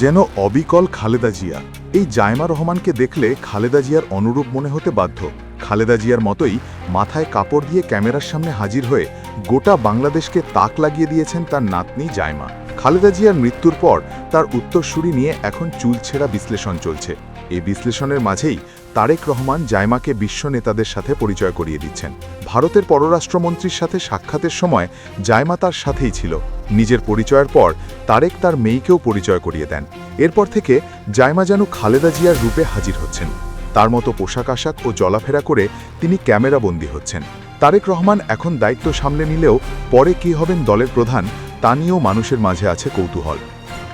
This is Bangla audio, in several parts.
যেন অবিকল খালেদা জিয়া। এই জায়মা রহমানকে দেখলে খালেদা জিয়ার অনুরূপ মনে হতে বাধ্য। খালেদা জিয়ার মতোই মাথায় কাপড় দিয়ে ক্যামেরার সামনে হাজির হয়ে গোটা বাংলাদেশকে তাক লাগিয়ে দিয়েছেন তার নাতনি জায়মা। খালেদা জিয়ার মৃত্যুর পর তার উত্তরসূরি নিয়ে এখন চুলছেড়া বিশ্লেষণ চলছে। এই বিশ্লেষণের মাঝেই তারেক রহমান জায়মাকে বিশ্ব নেতাদের সাথে পরিচয় করিয়ে দিচ্ছেন। ভারতের পররাষ্ট্রমন্ত্রীর সাথে সাক্ষাতের সময় জায়মা তার সাথেই ছিল। নিজের পরিচয়ের পর তারেক তার মেয়েকেও পরিচয় করিয়ে দেন। এরপর থেকে জায়মা যেন খালেদা জিয়ার রূপে হাজির হচ্ছেন। তার মতো পোশাক আশাক ও চলাফেরা করে তিনি ক্যামেরা ক্যামেরাবন্দী হচ্ছেন। তারেক রহমান এখন দায়িত্ব সামলে নিলেও পরে কী হবেন দলের প্রধান তা নিয়েও মানুষের মাঝে আছে কৌতূহল।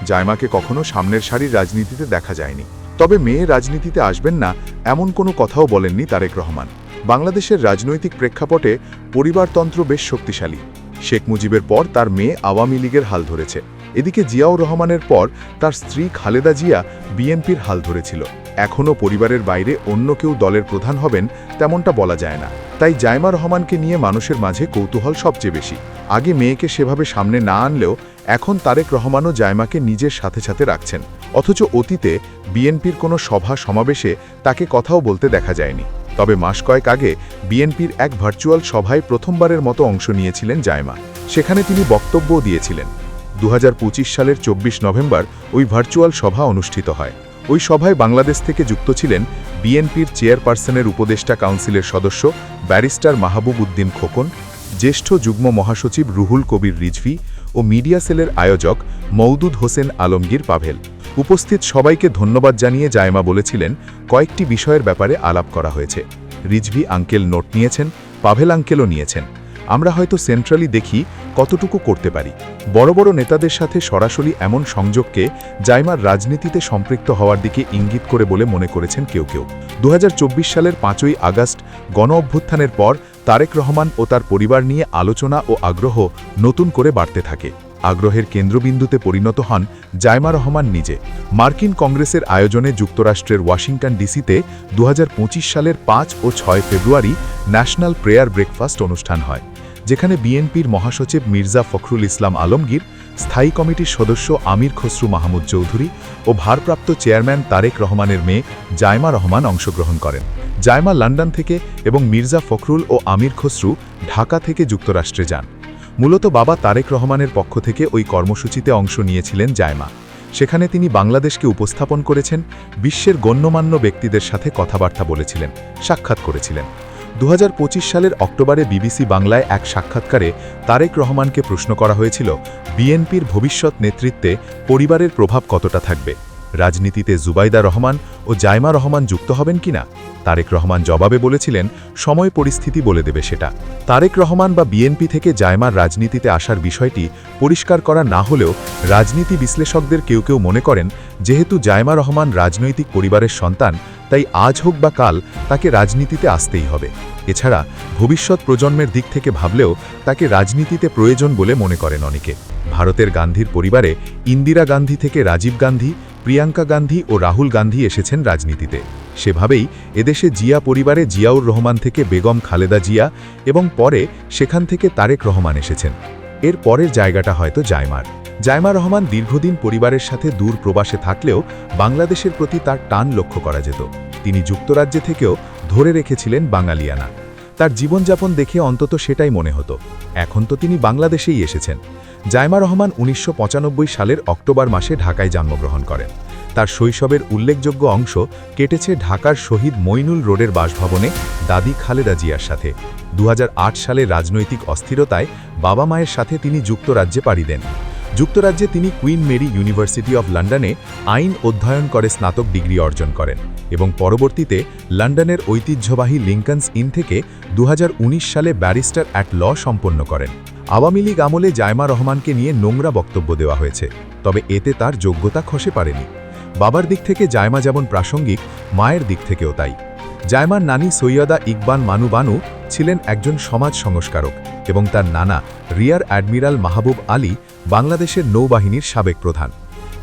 জায়মাকে কখনো সামনের সারির রাজনীতিতে দেখা যায়নি। তবে মেয়ে রাজনীতিতে আসবেন না, এমন কোনো কথাও বলেননি তারেক রহমান। বাংলাদেশের রাজনৈতিক প্রেক্ষাপটে পরিবারতন্ত্র বেশ শক্তিশালী। শেখ মুজিবের পর তার মেয়ে আওয়ামী লীগের হাল ধরেছে। এদিকে জিয়াউর রহমানের পর তার স্ত্রী খালেদা জিয়া বিএনপির হাল ধরেছিল। এখনও পরিবারের বাইরে অন্য কেউ দলের প্রধান হবেন তেমনটা বলা যায় না। তাই জায়মা রহমানকে নিয়ে মানুষের মাঝে কৌতূহল সবচেয়ে বেশি। আগে মেয়েকে সেভাবে সামনে না আনলেও এখন তারেক রহমানও জায়মাকে নিজের সাথে সাথে রাখছেন। অথচ অতীতে বিএনপির কোনো সভা সমাবেশে তাকে কথাও বলতে দেখা যায়নি। তবে মাস কয়েক আগে বিএনপির এক ভার্চুয়াল সভায় প্রথমবারের মতো অংশ নিয়েছিলেন জায়মা। সেখানে তিনি বক্তব্যও দিয়েছিলেন। দু হাজার পঁচিশ সালের চব্বিশ নভেম্বর ওই ভার্চুয়াল সভা অনুষ্ঠিত হয়। ওই সভায় বাংলাদেশ থেকে যুক্ত ছিলেন বিএনপির চেয়ারপারসনের উপদেষ্টা কাউন্সিলের সদস্য ব্যারিস্টার মাহবুব উদ্দিন খোকন, জ্যেষ্ঠ যুগ্ম মহাসচিব রুহুল কবির রিজভি ও মিডিয়া সেলের আয়োজক মৌদুদ হোসেন আলমগীর পাভেল। উপস্থিত সবাইকে ধন্যবাদ জানিয়ে জায়মা বলেছিলেন, কয়েকটি বিষয়ের ব্যাপারে আলাপ করা হয়েছে। রিজভি আঙ্কেল নোট নিয়েছেন, পাভেল আঙ্কেলও নিয়েছেন। আমরা হয়তো সেন্ট্রালি দেখি কতটুকু করতে পারি। বড় বড় নেতাদের সাথে সরাসরি এমন সংযোগকে জাইমার রাজনীতিতে সম্পৃক্ত হওয়ার দিকে ইঙ্গিত করে বলে মনে করেছেন কেউ কেউ। দু হাজার চব্বিশ সালের পাঁচই আগস্ট গণ অভ্যুত্থানের পর তারেক রহমান ও তার পরিবার নিয়ে আলোচনা ও আগ্রহ নতুন করে বাড়তে থাকে। আগ্রহের কেন্দ্রবিন্দুতে পরিণত হন জায়মা রহমান নিজে। মার্কিন কংগ্রেসের আয়োজনে যুক্তরাষ্ট্রের ওয়াশিংটন ডিসিতে দু হাজার পঁচিশ সালের পাঁচ ও ছয় ফেব্রুয়ারি ন্যাশনাল প্রেয়ার ব্রেকফাস্ট অনুষ্ঠান হয়, যেখানে বিএনপির মহাসচিব মির্জা ফখরুল ইসলাম আলমগীর, স্থায়ী কমিটির সদস্য আমির খসরু মাহমুদ চৌধুরী ও ভারপ্রাপ্ত চেয়ারম্যান তারেক রহমানের মেয়ে জায়মা রহমান অংশগ্রহণ করেন। জায়মা লন্ডন থেকে এবং মির্জা ফখরুল ও আমির খসরু ঢাকা থেকে যুক্তরাষ্ট্রে যান। মূলত বাবা তারেক রহমানের পক্ষ থেকে ওই কর্মসূচিতে অংশ নিয়েছিলেন জায়মা। সেখানে তিনি বাংলাদেশকে উপস্থাপন করেছেন, বিশ্বের গণ্যমান্য ব্যক্তিদের সাথে কথাবার্তা বলেছিলেন, সাক্ষাৎ করেছিলেন। দু হাজার পঁচিশ সালের অক্টোবরে বিবিসি বাংলায় এক সাক্ষাৎকারে তারেক রহমানকে প্রশ্ন করা হয়েছিল, বিএনপির ভবিষ্যৎ নেতৃত্বে পরিবারের প্রভাব কতটা থাকবে? রাজনীতিতে জুবাইদা রহমান ও জায়মা রহমান যুক্ত হবেন কিনা? তারেক রহমান জবাবে বলেছিলেন, সময় পরিস্থিতি বলে দেবে সেটা। তারেক রহমান বা বিএনপি থেকে জায়মার রাজনীতিতে আসার বিষয়টি পরিষ্কার করা না হলেও রাজনীতি বিশ্লেষকদের কেউ কেউ মনে করেন, যেহেতু জায়মা রহমান রাজনৈতিক পরিবারের সন্তান, তাই আজ হোক বা কাল তাকে রাজনীতিতে আসতেই হবে। এছাড়া ভবিষ্যৎ প্রজন্মের দিক থেকে ভাবলেও তাকে রাজনীতিতে প্রয়োজন বলে মনে করেন অনেকে। ভারতের গান্ধীর পরিবারে ইন্দিরা গান্ধী থেকে রাজীব গান্ধী প্রিয়াঙ্কা গান্ধী ও রাহুল গান্ধী এসেছেন রাজনীতিতে। সেভাবেই এদেশে জিয়া পরিবারে জিয়াউর রহমান থেকে বেগম খালেদা জিয়া এবং পরে সেখান থেকে তারেক রহমান এসেছেন। এর পরের জায়গাটা হয়তো জায়মার জায়মা রহমান দীর্ঘদিন পরিবারের সাথে দূর প্রবাসে থাকলেও বাংলাদেশের প্রতি তার টান লক্ষ্য করা যেত। তিনি যুক্তরাজ্যে থেকেও ধরে রেখেছিলেন বাঙালিয়ানা। তার জীবনযাপন দেখে অন্তত সেটাই মনে হতো। এখন তো তিনি বাংলাদেশেই এসেছেন। জায়মা রহমান উনিশশো পঁচানব্বই সালের অক্টোবর মাসে ঢাকায় জন্মগ্রহণ করেন। তার শৈশবের উল্লেখযোগ্য অংশ কেটেছে ঢাকার শহীদ মইনুল রোডের বাসভবনে দাদি খালেদা জিয়ার সাথে। দু সালে রাজনৈতিক অস্থিরতায় বাবা মায়ের সাথে তিনি যুক্তরাজ্যে পাড়ি দেন। যুক্তরাজ্যে তিনি কুইন মেরি ইউনিভার্সিটি অব লন্ডনে আইন অধ্যয়ন করে স্নাতক ডিগ্রি অর্জন করেন। এবং পরবর্তীতে লন্ডনের ঐতিহ্যবাহী লিঙ্কনস ইন থেকে দু হাজার উনিশ সালে ব্যারিস্টার অ্যাট ল সম্পন্ন করেন। আওয়ামী লীগ আমলে জায়মা রহমানকে নিয়ে নোংরা বক্তব্য দেওয়া হয়েছে, তবে এতে তার যোগ্যতা খসে পারেনি বাবার দিক থেকে জায়মা যেমন প্রাসঙ্গিক, মায়ের দিক থেকেও তাই। জায়মার নানি সৈয়দা ইকবান মানু বানু ছিলেন একজন সমাজ সংস্কারক এবং তার নানা রিয়ার অ্যাডমিরাল মাহবুব আলী বাংলাদেশের নৌবাহিনীর সাবেক প্রধান।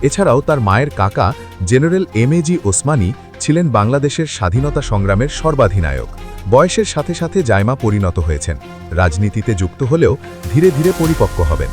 এছাড়াও তার মায়ের কাকা general M A G Osmani ছিলেন বাংলাদেশের স্বাধীনতা সংগ্রামের সর্বাধিনায়ক। বয়সের সাথে সাথে জায়মা পরিণত হয়েছেন। রাজনীতিতে যুক্ত হলেও ধীরে ধীরে পরিপক্ক হবেন।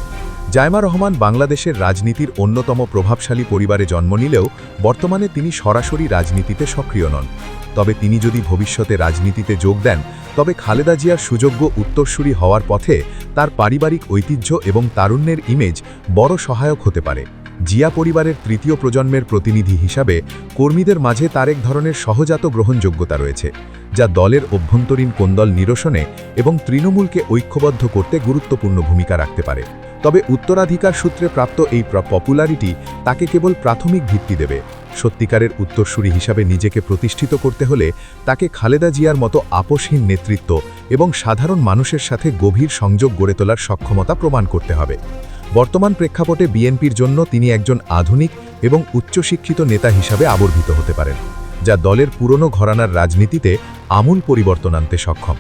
জায়মা রহমান বাংলাদেশের রাজনীতির অন্যতম প্রভাবশালী পরিবারে জন্ম নিলেও বর্তমানে তিনি সরাসরি রাজনীতিতে সক্রিয় নন। তবে তিনি যদি ভবিষ্যতে রাজনীতিতে যোগ দেন, তবে খালেদা জিয়ার সুযোগ্য উত্তরসূরি হওয়ার পথে তার পারিবারিক ঐতিহ্য এবং তারুণ্যের ইমেজ বড় সহায়ক হতে পারে। জিয়া পরিবারের তৃতীয় প্রজন্মের প্রতিনিধি হিসাবে কর্মীদের মাঝে তার এক ধরনের সহজাত গ্রহণযোগ্যতা রয়েছে, যা দলের অভ্যন্তরীণ কোন্দল নিরসনে এবং তৃণমূলকে ঐক্যবদ্ধ করতে গুরুত্বপূর্ণ ভূমিকা রাখতে পারে। তবে উত্তরাধিকার সূত্রে প্রাপ্ত এই পপুলারিটি তাকে কেবল প্রাথমিক ভিত্তি দেবে। সত্যিকারের উত্তরসূরি হিসাবে নিজেকে প্রতিষ্ঠিত করতে হলে তাকে খালেদা জিয়ার মতো আপোষহীন নেতৃত্ব এবং সাধারণ মানুষের সাথে গভীর সংযোগ গড়ে তোলার সক্ষমতা প্রমাণ করতে হবে। বর্তমান প্রেক্ষাপটে বিএনপির জন্য তিনি একজন আধুনিক এবং উচ্চশিক্ষিত নেতা হিসাবে আবর্ভিত হতে পারেন, যা দলের পুরনো ঘরানার রাজনীতিতে আমূল পরিবর্তন আনতে সক্ষম।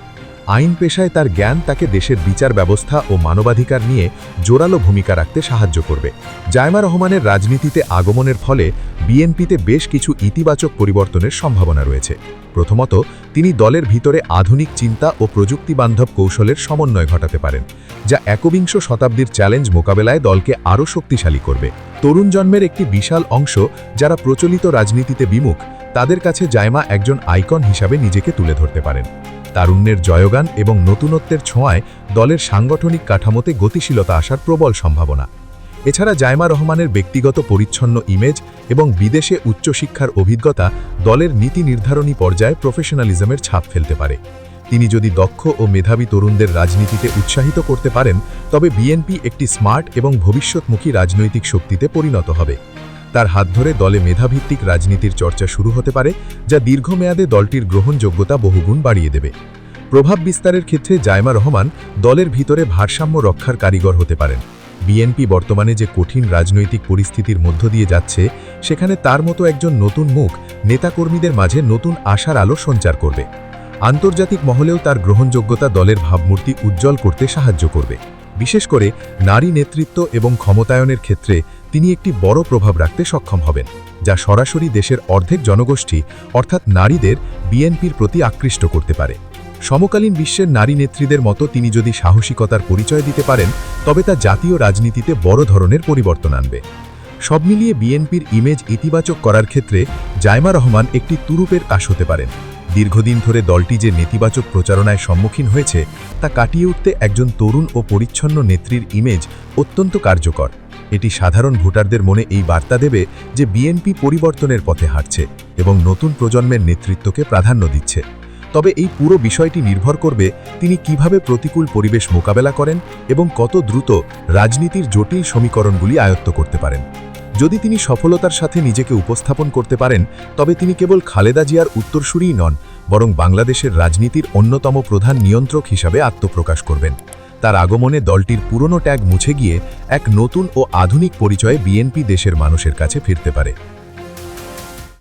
আইন পেশায় তার জ্ঞান তাকে দেশের বিচার ব্যবস্থা ও মানবাধিকার নিয়ে জোরালো ভূমিকা রাখতে সাহায্য করবে। জায়মা রহমানের রাজনীতিতে আগমনের ফলে বিএনপিতে বেশ কিছু ইতিবাচক পরিবর্তনের সম্ভাবনা রয়েছে। প্রথমত, তিনি দলের ভিতরে আধুনিক চিন্তা ও প্রযুক্তিবান্ধব কৌশলের সমন্বয় ঘটাতে পারেন, যা একবিংশ শতাব্দীর চ্যালেঞ্জ মোকাবেলায় দলকে আরও শক্তিশালী করবে। তরুণ জন্মের একটি বিশাল অংশ যারা প্রচলিত রাজনীতিতে বিমুখ, তাদের কাছে জায়মা একজন আইকন হিসাবে নিজেকে তুলে ধরতে পারেন। তারুণ্যের জয়গান এবং নতুনত্বের ছোঁয়ায় দলের সাংগঠনিক কাঠামোতে গতিশীলতা আসার প্রবল সম্ভাবনা। এছাড়া জায়মা রহমানের ব্যক্তিগত পরিচ্ছন্ন ইমেজ এবং বিদেশে উচ্চশিক্ষার অভিজ্ঞতা দলের নীতি নির্ধারণী পর্যায়ে প্রফেশনালিজমের ছাপ ফেলতে পারে। তিনি যদি দক্ষ ও মেধাবী তরুণদের রাজনীতিতে উৎসাহিত করতে পারেন, তবে বিএনপি একটি স্মার্ট এবং ভবিষ্যৎমুখী রাজনৈতিক শক্তিতে পরিণত হবে। তার হাত ধরে দলে মেধাভিত্তিক রাজনীতির চর্চা শুরু হতে পারে, যা দীর্ঘমেয়াদে দলটির গ্রহণযোগ্যতা বহুগুণ বাড়িয়ে দেবে। প্রভাব বিস্তারের ক্ষেত্রে জায়মা রহমান দলের ভিতরে ভারসাম্য রক্ষার কারিগর হতে পারেন। বিএনপি বর্তমানে যে কঠিন রাজনৈতিক পরিস্থিতির মধ্য দিয়ে যাচ্ছে, সেখানে তার মতো একজন নতুন মুখ নেতাকর্মীদের মাঝে নতুন আশার আলো সঞ্চার করবে। আন্তর্জাতিক মহলেও তার গ্রহণযোগ্যতা দলের ভাবমূর্তি উজ্জ্বল করতে সাহায্য করবে। বিশেষ করে নারী নেতৃত্ব এবং ক্ষমতায়নের ক্ষেত্রে তিনি একটি বড় প্রভাব রাখতে সক্ষম হবেন, যা সরাসরি দেশের অর্ধেক জনগোষ্ঠী, অর্থাৎ নারীদের বিএনপির প্রতি আকৃষ্ট করতে পারে। সমকালীন বিশ্বের নারী নেত্রীদের মতো তিনি যদি সাহসিকতার পরিচয় দিতে পারেন, তবে তা জাতীয় রাজনীতিতে বড় ধরনের পরিবর্তন আনবে। সব মিলিয়ে বিএনপির ইমেজ ইতিবাচক করার ক্ষেত্রে জায়মা রহমান একটি তুরুপের কাশ হতে পারেন। দীর্ঘদিন ধরে দলটি যে নেতিবাচক প্রচারণায় সম্মুখীন হয়েছে, তা কাটিয়ে উঠতে একজন তরুণ ও পরিচ্ছন্ন নেত্রীর ইমেজ অত্যন্ত কার্যকর। এটি সাধারণ ভোটারদের মনে এই বার্তা দেবে যে বিএনপি পরিবর্তনের পথে হাঁটছে এবং নতুন প্রজন্মের নেতৃত্বকে প্রাধান্য দিচ্ছে। তবে এই পুরো বিষয়টি নির্ভর করবে তিনি কীভাবে প্রতিকূল পরিবেশ মোকাবেলা করেন এবং কত দ্রুত রাজনীতির জটিল সমীকরণগুলি আয়ত্ত করতে পারেন। যদি তিনি সফলতার সাথে নিজেকে উপস্থাপন করতে পারেন, তবে তিনি কেবল খালেদা জিয়ার উত্তরসূরিই নন, বরং বাংলাদেশের রাজনীতির অন্যতম প্রধান নিয়ন্ত্রক হিসাবে আত্মপ্রকাশ করবেন। তার আগমনে দলটির পুরনো ট্যাগ মুছে গিয়ে এক নতুন ও আধুনিক পরিচয়ে বিএনপি দেশের মানুষের কাছে ফিরতে পারে।